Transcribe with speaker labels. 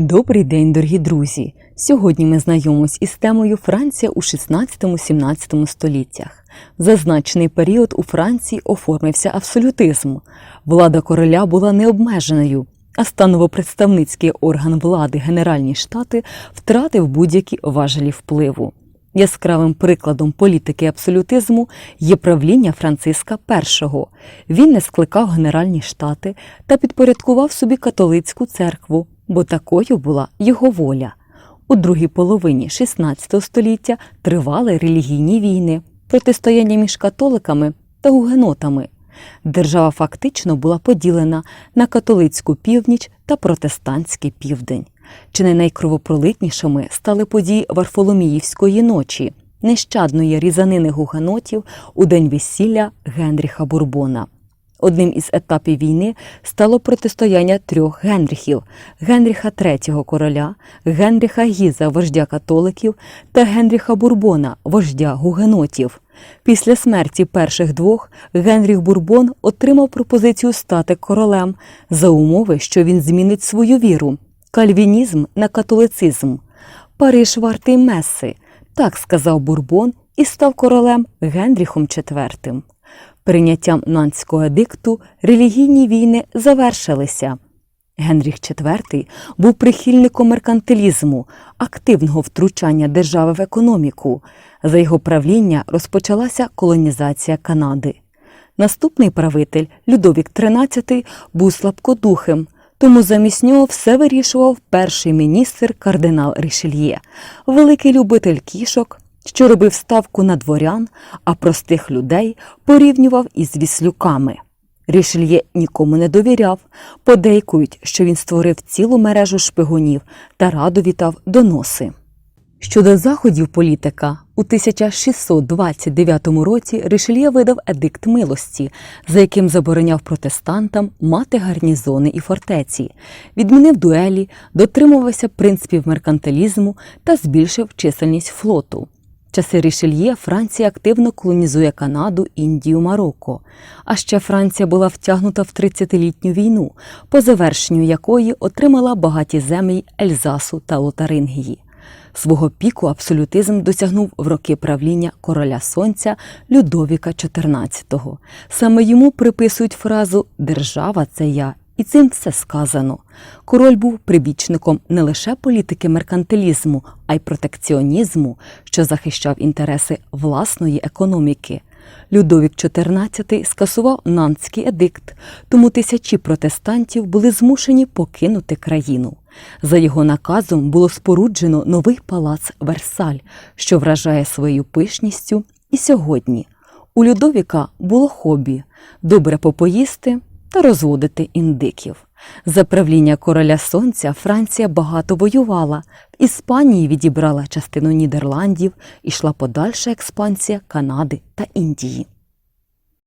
Speaker 1: Добрий день, дорогі друзі! Сьогодні ми знайомимось із темою Франція у 16-17 століттях. В зазначений період у Франції оформився абсолютизм. Влада короля була необмеженою, а становопредставницький орган влади Генеральні Штати втратив будь-які важелі впливу. Яскравим прикладом політики абсолютизму є правління Франциска І. Він не скликав Генеральні Штати та підпорядкував собі католицьку церкву, бо такою була його воля. У другій половині XVI століття тривали релігійні війни, протистояння між католиками та гугенотами. Держава фактично була поділена на католицьку північ та протестантський південь. Чи не найкровопролитнішими стали події Варфоломіївської ночі, нещадної різанини гугенотів у день весілля Генріха Бурбона. Одним із етапів війни стало протистояння трьох Генріхів Генріха III короля, Генріха Гіза, вождя католиків та Генріха Бурбона, вождя гугенотів. Після смерті перших двох Генріх Бурбон отримав пропозицію стати королем за умови, що він змінить свою віру кальвінізм на католицизм. Париж вартий меси, так сказав Бурбон і став королем Генріхом IV. Прийняттям нанського едикту релігійні війни завершилися. Генріх IV був прихильником меркантилізму, активного втручання держави в економіку. За його правління розпочалася колонізація Канади. Наступний правитель Людовік XIII був слабкодухим, тому замість нього все вирішував перший міністр кардинал Рішельє, великий любитель кішок, що робив ставку на дворян, а простих людей порівнював із віслюками. Рішельє нікому не довіряв, подейкують, що він створив цілу мережу шпигунів та радо вітав доноси. Щодо заходів політика, у 1629 році Ришельє видав едикт милості, за яким забороняв протестантам мати гарнізони і фортеці, відмінив дуелі, дотримувався принципів меркантилізму та збільшив чисельність флоту. Часи Рішельє Франція активно колонізує Канаду, Індію, Марокко. А ще Франція була втягнута в 30-літню війну, по завершенню якої отримала багаті землі Ельзасу та Лотарингії. Свого піку абсолютизм досягнув в роки правління короля сонця Людовіка XIV. Саме йому приписують фразу Держава це я. І цим все сказано. Король був прибічником не лише політики меркантилізму, а й протекціонізму, що захищав інтереси власної економіки. Людовік XIV скасував Нантський едикт, тому тисячі протестантів були змушені покинути країну. За його наказом було споруджено новий палац Версаль, що вражає своєю пишністю і сьогодні. У Людовіка було хобі добре попоїсти та розводити індиків. За правління короля сонця Франція багато воювала. В Іспанії відібрала частину Нідерландів, ішла подальша експансія Канади та Індії.